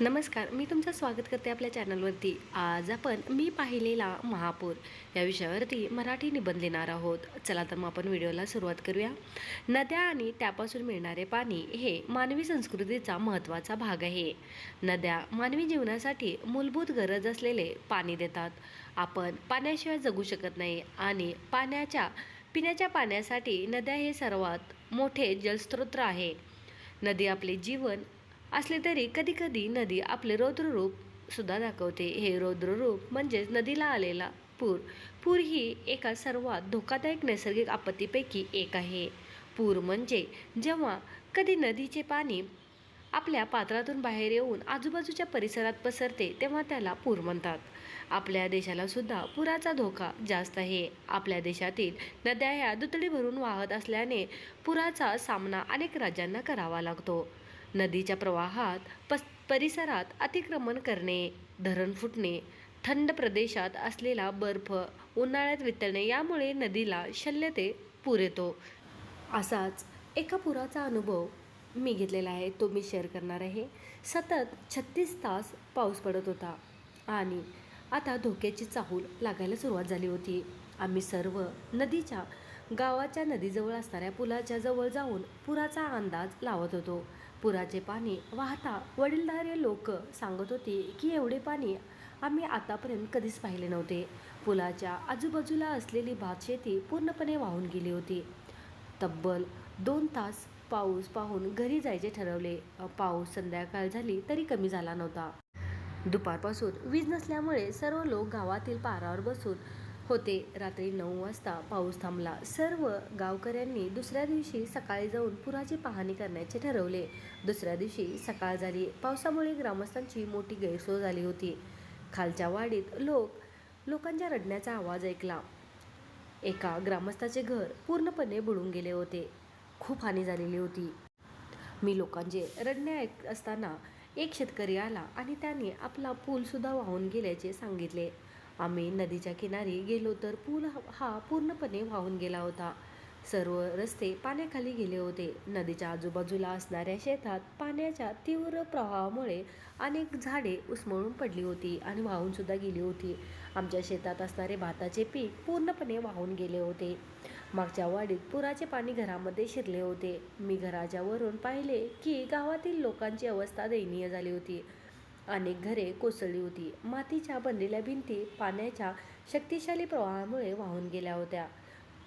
नमस्कार मी तुमचं स्वागत करते आपल्या चॅनलवरती. आज आपण मी पाहिलेला महापूर या विषयावरती मराठी निबंध लिहिणार आहोत. चला तर मग आपण व्हिडिओला सुरुवात करूया. नद्या आणि त्यापासून मिळणारे पाणी हे मानवी संस्कृतीचा महत्त्वाचा भाग आहे. नद्या मानवी जीवनासाठी मूलभूत गरज असलेले पाणी देतात. आपण पाण्याशिवाय जगू शकत नाही आणि पाण्याच्या पिण्याच्या पाण्यासाठी नद्या हे सर्वात मोठे जलस्रोत आहे. नदी आपले जीवन असले तरी कधीकधी नदी आपले रौद्ररूप सुद्धा दाखवते. हे रौद्ररूप म्हणजेच नदीला आलेला पूर. पूर ही एका सर्वात धोकादायक नैसर्गिक आपत्तीपैकी एक आहे. पूर म्हणजे जेव्हा कधी नदीचे पाणी आपल्या पात्रातून बाहेर येऊन आजूबाजूच्या परिसरात पसरते तेव्हा त्याला पूर म्हणतात. आपल्या देशाला सुद्धा पुराचा धोका जास्त आहे. आपल्या देशातील नद्या ह्या दुतडी भरून वाहत असल्याने पुराचा सामना अनेक राज्यांना करावा लागतो. नदीच्या प्रवाहात पस परिसरात अतिक्रमण करणे धरण फुटणे थंड प्रदेशात असलेला बर्फ उन्हाळ्यात वितळणे यामुळे नदीला शल्य ते पूर येतो. असाच एका पुराचा अनुभव मी घेतलेला आहे तो मी शेअर करणार आहे. सतत छत्तीस तास पाऊस पडत होता आणि आता धोक्याची चाहूल लागायला सुरुवात झाली होती. आम्ही सर्व नदीच्या गावाच्या नदीजवळ असणाऱ्या पुलाच्या जवळ जाऊन पुराचा अंदाज लावत होतो. पुराचे पाणी वाहता वडीलधारे लोक सांगत होते की एवढे पाणी आम्ही आतापर्यंत कधीच पाहिले नव्हते. पुलाच्या आजूबाजूला असलेली भातशेती पूर्णपणे वाहून गेली होती. तब्बल दोन तास पाऊस पाहून घरी जायचे ठरवले. पाऊस संध्याकाळ झाली तरी कमी झाला नव्हता. दुपारपासून वीज नसल्यामुळे सर्व लोक गावातील पारावर बसून होते. रात्री नऊ वाजता पाऊस थांबला. सर्व गावकऱ्यांनी दुसऱ्या दिवशी सकाळी जाऊन पुराची पाहणी करण्याचे ठरवले. दुसऱ्या दिवशी सकाळ झाली. पावसामुळे ग्रामस्थांची मोठी गैरसोय झाली होती. खालच्या वाडीत लोक लोकांच्या रडण्याचा आवाज ऐकला. एका ग्रामस्थाचे घर पूर्णपणे बुडून गेले होते. खूप हानी झालेली होती. मी लोकांचे रडणे ऐक असताना एक शेतकरी आला आणि त्याने आपला पूलसुद्धा वाहून गेल्याचे सांगितले. आम्ही नदीच्या किनारी गेलो तर पूल हा- पूर्णपणे वाहून गेला होता. सर्व रस्ते पाण्याखाली गेले होते. नदीच्या आजूबाजूला असणाऱ्या शेतात पाण्याच्या तीव्र प्रवाहामुळे अनेक झाडे उसमळून पडली होती आणि वाहून सुद्धा गेली होती. आमच्या शेतात असणारे भाताचे पीक पूर्णपणे वाहून गेले होते. मागच्या वाडीत पुराचे पाणी घरामध्ये शिरले होते. मी घराच्या वरून पाहिले की गावातील लोकांची अवस्था दयनीय झाली होती. अनेक घरे कोसळली होती. मातीच्या बनलेल्या भिंती पाण्याच्या शक्तिशाली प्रवाहामुळे वाहून गेल्या होत्या.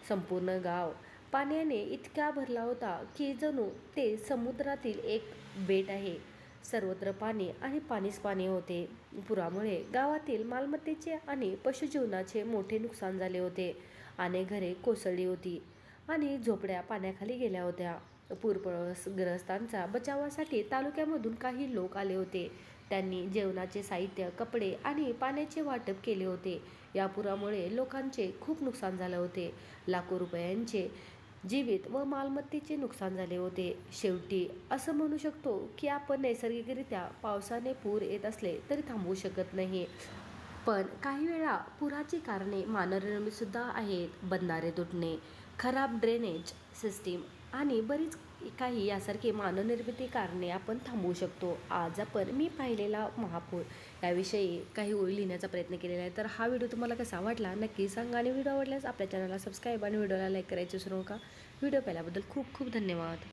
संपूर्ण गाव पाण्याने इतका भरला होता की जणू ते समुद्रातील एक बेट आहे. सर्वत्र पाणी आणि पाणीच पाणी होते. पुरामुळे गावातील मालमत्तेचे आणि पशुजीवनाचे मोठे नुकसान झाले होते. अनेक घरे कोसळली होती आणि झोपड्या पाण्याखाली गेल्या होत्या. पूरग्रस्तांचा बचावासाठी तालुक्यामधून काही लोक आले होते. त्यांनी जेवणाचे साहित्य कपडे आणि पाण्याचे वाटप केले होते. या पुरामुळे लोकांचे खूप नुकसान झाले होते. लाखो रुपयांचे जीवित व मालमत्तेचे नुकसान झाले होते. शेवटी असं म्हणू शकतो की आपण नैसर्गिकरित्या पावसाने पूर येत असले तरी थांबवू शकत नाही. पण काही वेळा पुराची कारणे मानवनिर्मितसुद्धा आहेत. बंधारे तुटणे खराब ड्रेनेज सिस्टीम आणि बरीच काही यासारखी मानवनिर्मिती कारणे आपण थांबवू शकतो. आज आपण मी पाहिलेला महापूर याविषयी काही ओळी लिहिण्याचा प्रयत्न केलेला आहे. तर हा व्हिडिओ तुम्हाला कसा वाटला नक्की सांगा. आणि व्हिडिओ आवडल्यास आपल्या चॅनलला सबस्क्राईब आणि व्हिडिओला लाईक करायचे विसरू नका. व्हिडिओ पाहिल्याबद्दल खूप खूप धन्यवाद.